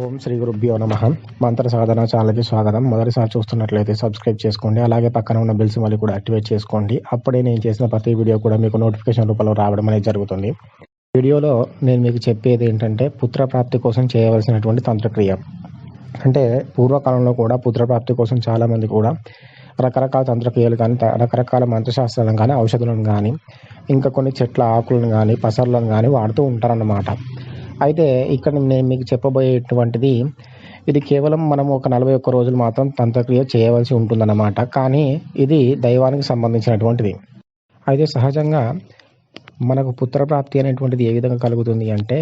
ఓం శ్రీ గురుభ్యో నమ. మంత్ర సాధన ఛానల్కి స్వాగతం. మొదటిసారి చూస్తున్నట్లయితే సబ్స్క్రైబ్ చేసుకోండి. అలాగే పక్కన ఉన్న బెల్స్ మళ్ళీ కూడా యాక్టివేట్ చేసుకోండి. అప్పుడే నేను చేసిన ప్రతి వీడియో కూడా మీకు నోటిఫికేషన్ రూపంలో రావడం అనేది జరుగుతుంది. వీడియోలో నేను మీకు చెప్పేది ఏంటంటే పుత్ర ప్రాప్తి కోసం చేయవలసినటువంటి తంత్రక్రియ. అంటే పూర్వకాలంలో కూడా పుత్ర ప్రాప్తి కోసం చాలామంది కూడా రకరకాల తంత్రక్రియలు కానీ రకరకాల మంత్రశాస్త్రాలను కానీ ఔషధులను కానీ ఇంకా కొన్ని చెట్ల ఆకులను కానీ పసర్లను కానీ వాడుతూ ఉంటారన్నమాట. అయితే ఇక్కడ నేను మీకు చెప్పబోయేటువంటిది ఇది కేవలం మనం ఒక నలభై ఒక్క రోజులు మాత్రం తంత్రక్రియ చేయవలసి ఉంటుందన్నమాట. కానీ ఇది దైవానికి సంబంధించినటువంటిది. అయితే సహజంగా మనకు పుత్రప్రాప్తి అనేటువంటిది ఏ విధంగా కలుగుతుంది అంటే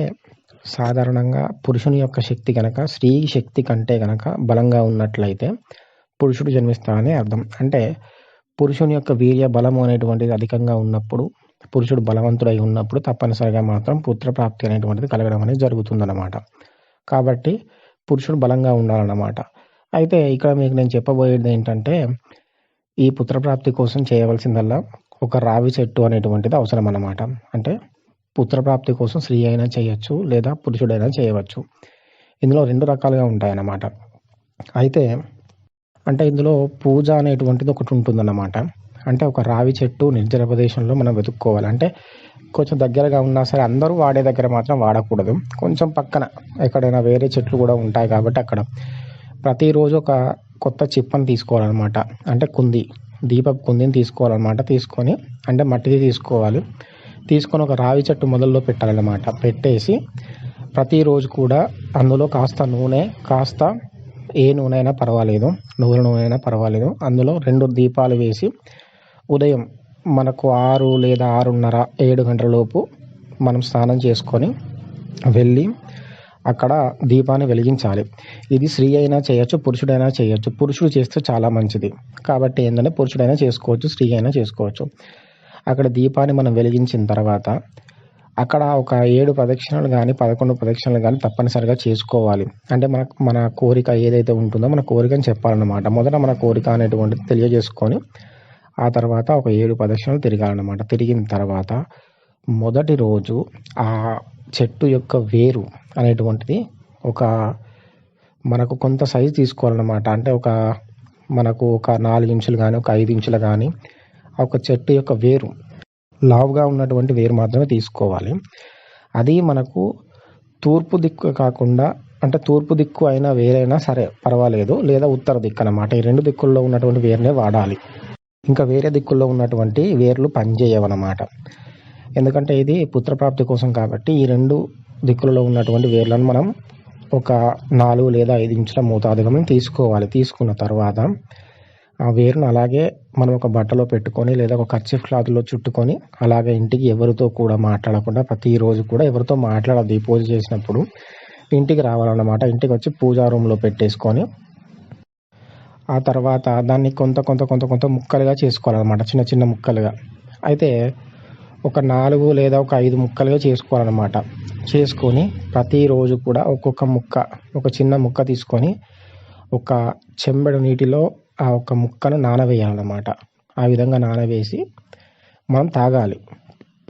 సాధారణంగా పురుషుని యొక్క శక్తి కనుక స్త్రీ శక్తి కంటే కనుక బలంగా ఉన్నట్లయితే పురుషుడు జన్మిస్తాడని అర్థం. అంటే పురుషుని యొక్క వీర్య బలము అనేటువంటిది అధికంగా ఉన్నప్పుడు పురుషుడు బలవంతుడై ఉన్నప్పుడు తప్పనిసరిగా మాత్రం పుత్రప్రాప్తి అనేటువంటిది కలగడం అనేది జరుగుతుందన్నమాట. కాబట్టి పురుషుడు బలంగా ఉండాలన్నమాట. అయితే ఇక్కడ మీకు నేను చెప్పబోయేది ఏంటంటే ఈ పుత్రప్రాప్తి కోసం చేయవలసిందల్లా ఒక రావి చెట్టు అనేటువంటిది అవసరం అన్నమాట అంటే పుత్రప్రాప్తి కోసం స్త్రీ అయినా చేయొచ్చు లేదా పురుషుడైనా చేయవచ్చు. ఇందులో రెండు రకాలుగా ఉంటాయన్నమాట. అయితే అంటే ఇందులో పూజ అనేటువంటిది ఒకటి ఉంటుందన్నమాట. అంటే ఒక రావి చెట్టు నిర్జన ప్రదేశంలో మనం వెతుక్కోవాలి. అంటే కొంచెం దగ్గరగా ఉన్నా సరే అందరూ వాడే దగ్గర మాత్రం వాడకూడదు. కొంచెం పక్కన ఎక్కడైనా వేరే చెట్లు కూడా ఉంటాయి కాబట్టి అక్కడ ప్రతిరోజు ఒక కొత్త చిప్పని తీసుకోవాలన్నమాట. అంటే కుంది దీపపు కుందిని తీసుకోవాలన్నమాట. తీసుకొని అంటే మట్టిది తీసుకోవాలి. తీసుకొని ఒక రావి చెట్టు మొదల్లో పెట్టాలన్నమాట. పెట్టేసి ప్రతిరోజు కూడా అందులో కాస్త నూనె కాస్త ఏ నూనె అయినా పర్వాలేదు. నువ్వుల నూనె అయినా పర్వాలేదు. అందులో రెండు దీపాలు వేసి ఉదయం మనకు ఆరు లేదా ఆరున్నర ఏడు గంటల లోపు మనం స్నానం చేసుకొని వెళ్ళి అక్కడ దీపాన్ని వెలిగించాలి. ఇది స్త్రీ అయినా చేయొచ్చు పురుషుడైనా చేయొచ్చు. పురుషుడు చేస్తే చాలా మంచిది. కాబట్టి ఏంటంటే పురుషుడైనా చేసుకోవచ్చు స్త్రీ అయినా చేసుకోవచ్చు. అక్కడ దీపాన్ని మనం వెలిగించిన తర్వాత అక్కడ ఒక ఏడు ప్రదక్షిణలు కానీ పదకొండు ప్రదక్షిణలు కానీ తప్పనిసరిగా చేసుకోవాలి. అంటే మన మన కోరిక ఏదైతే ఉంటుందో మన కోరికని చెప్పాలన్నమాట. మొదట మన కోరిక అనేటువంటిది తెలియజేసుకొని ఆ తర్వాత ఒక ఏడు ప్రదక్షిణలు తిరగాలన్నమాట. తిరిగిన తర్వాత మొదటి రోజు ఆ చెట్టు యొక్క వేరు అనేటువంటిది ఒక మనకు కొంత సైజు తీసుకోవాలన్నమాట. అంటే ఒక మనకు ఒక నాలుగు ఇంచులు కానీ ఒక ఐదు ఇంచులు కానీ ఒక చెట్టు యొక్క వేరు లావుగా ఉన్నటువంటి వేరు మాత్రమే తీసుకోవాలి. అది మనకు తూర్పు దిక్కు కాకుండా అంటే తూర్పు దిక్కు అయినా వేరైనా సరే పర్వాలేదు. లేదా ఉత్తర దిక్కు అనమాట ఈ రెండు దిక్కుల్లో ఉన్నటువంటి వేరునే వాడాలి. ఇంకా వేరే దిక్కుల్లో ఉన్నటువంటి వేర్లు పనిచేయవన్నమాట. ఎందుకంటే ఇది పుత్రప్రాప్తి కోసం కాబట్టి ఈ రెండు దిక్కులలో ఉన్నటువంటి వేర్లను మనం ఒక నాలుగు లేదా ఐదు ఇంచుల మోతాదుగా మనం తీసుకోవాలి. తీసుకున్న తర్వాత ఆ వేరును అలాగే మనం ఒక బట్టలో పెట్టుకొని లేదా ఒక కర్చీఫ్ క్లాత్లో చుట్టుకొని అలాగే ఇంటికి ఎవరితో కూడా మాట్లాడకుండా ప్రతిరోజు కూడా ఎవరితో మాట్లాడద్దు ఈ పూజ చేసినప్పుడు ఇంటికి రావాలన్నమాట. ఇంటికి వచ్చి పూజా రూమ్లో పెట్టేసుకొని ఆ తర్వాత దాన్ని కొంత కొంత కొంత కొంత ముక్కలుగా చేసుకోవాలన్నమాట. చిన్న చిన్న ముక్కలుగా. అయితే ఒక నాలుగు లేదా ఒక ఐదు ముక్కలుగా చేసుకోవాలన్నమాట. చేసుకొని ప్రతిరోజు కూడా ఒక్కొక్క ముక్క ఒక చిన్న ముక్క తీసుకొని ఒక చెంబెడు నీటిలో ఆ ఒక్క ముక్కను నానవేయాలన్నమాట. ఆ విధంగా నానవేసి మనం తాగాలి.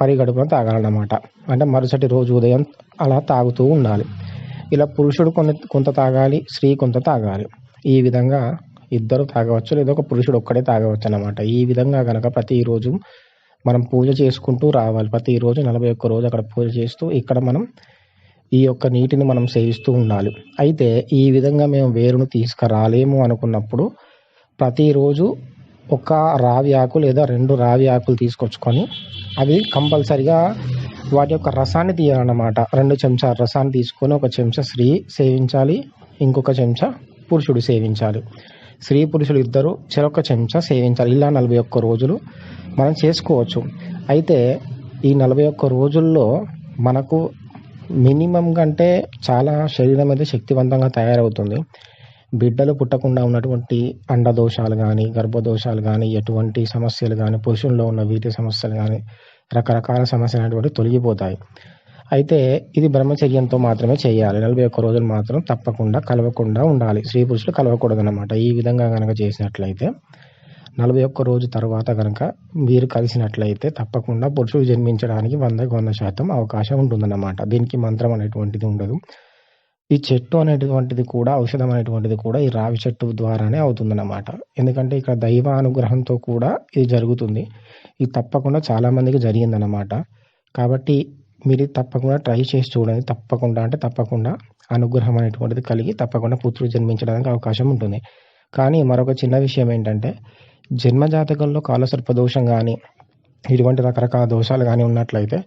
పరిగడుపున తాగాలన్నమాట. అంటే మరుసటి రోజు ఉదయం అలా తాగుతూ ఉండాలి. ఇలా పురుషుడు కొన్ని కొంత తాగాలి స్త్రీ కొంత తాగాలి. ఈ విధంగా ఇద్దరు తాగవచ్చు లేదా ఒక పురుషుడు ఒక్కడే తాగవచ్చు అనమాట ఈ విధంగా కనుక ప్రతిరోజు మనం పూజ చేసుకుంటూ రావాలి. ప్రతిరోజు నలభై ఒక్క రోజు అక్కడ పూజ చేస్తూ ఇక్కడ మనం ఈ యొక్క నీటిని మనం సేవిస్తూ ఉండాలి. అయితే ఈ విధంగా మేము వేరును తీసుకురాలేము అనుకున్నప్పుడు ప్రతిరోజు ఒక రావి ఆకు లేదా రెండు రావి ఆకులు తీసుకొచ్చుకొని అవి కంపల్సరిగా వాటి యొక్క రసాన్ని తీయాలన్నమాట. రెండు చెంచా రసాన్ని తీసుకొని ఒక చెంచా స్త్రీ సేవించాలి ఇంకొక చెంచా పురుషుడు సేవించాలి. స్త్రీ పురుషులు ఇద్దరు చెరొక చెంచా సేవించాలి. ఇలా నలభై ఒక్క రోజులు మనం చేసుకోవచ్చు. అయితే ఈ నలభై ఒక్క రోజుల్లో మనకు మినిమం కంటే చాలా శరీరం అయితే శక్తివంతంగా తయారవుతుంది. బిడ్డలు పుట్టకుండా ఉన్నటువంటి అండదోషాలు కానీ గర్భదోషాలు కానీ ఎటువంటి సమస్యలు కానీ పురుషుల్లో ఉన్న వీటి సమస్యలు కానీ రకరకాల సమస్యలు అనేటువంటి తొలగిపోతాయి. అయితే ఇది బ్రహ్మచర్యంతో మాత్రమే చేయాలి. నలభై ఒక్క రోజులు మాత్రం తప్పకుండా కలవకుండా ఉండాలి. స్త్రీ పురుషులు కలవకూడదు అనమాట ఈ విధంగా కనుక చేసినట్లయితే నలభై ఒక్క రోజు తర్వాత కనుక వీరు కలిసినట్లయితే తప్పకుండా పురుషుడు జన్మించడానికి వందకి వంద శాతం అవకాశం ఉంటుందన్నమాట. దీనికి మంత్రం అనేటువంటిది ఉండదు. ఈ చెట్టు అనేటువంటిది కూడా ఔషధం అనేటువంటిది కూడా ఈ రావి చెట్టు ద్వారానే అవుతుందన్నమాట. ఎందుకంటే ఇక్కడ దైవ అనుగ్రహంతో కూడా ఇది జరుగుతుంది. ఇది తప్పకుండా చాలామందికి జరిగిందన్నమాట. కాబట్టి మీరు తప్పకుండా ట్రై చేసి చూడండి. తప్పకుండా అంటే తప్పకుండా అనుగ్రహం అనేటువంటిది కలిగి తప్పకుండా పుత్రుడు జన్మించడానికి అవకాశం ఉంటుంది. కానీ మరొక చిన్న విషయం ఏంటంటే జన్మ జాతకంలో కాలసర్ప దోషం కానీ ఇటువంటి రకరకాల దోషాలు కానీ ఉన్నట్లయితే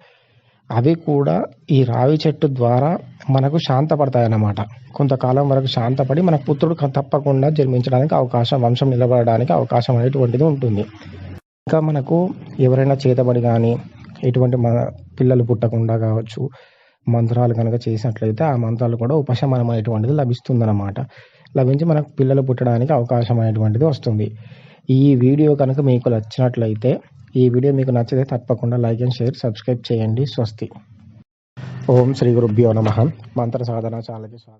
అవి కూడా ఈ రావి చెట్టు ద్వారా మనకు శాంతపడతాయి అన్నమాట కొంతకాలం వరకు శాంతపడి మన పుత్రుడు తప్పకుండా జన్మించడానికి అవకాశం వంశం నిలబడడానికి అవకాశం అనేటువంటిది ఉంటుంది. ఇంకా మనకు ఎవరైనా చేతబడి కానీ ఎటువంటి మన పిల్లలు పుట్టకుండా కావచ్చు మంత్రాలు కనుక చేసినట్లయితే ఆ మంత్రాలు కూడా ఉపశమనం అనేటువంటిది లభిస్తుందన్నమాట. లభించి మనకు పిల్లలు పుట్టడానికి అవకాశం అనేటువంటిది వస్తుంది. ఈ వీడియో కనుక మీకు నచ్చినట్లయితే ఈ వీడియో మీకు నచ్చితే తప్పకుండా లైక్ అండ్ షేర్ సబ్స్క్రైబ్ చేయండి. స్వస్తి. ఓం శ్రీ గురుభ్యో నమ. మంత్ర సాధన చాలకి స్వాగతం.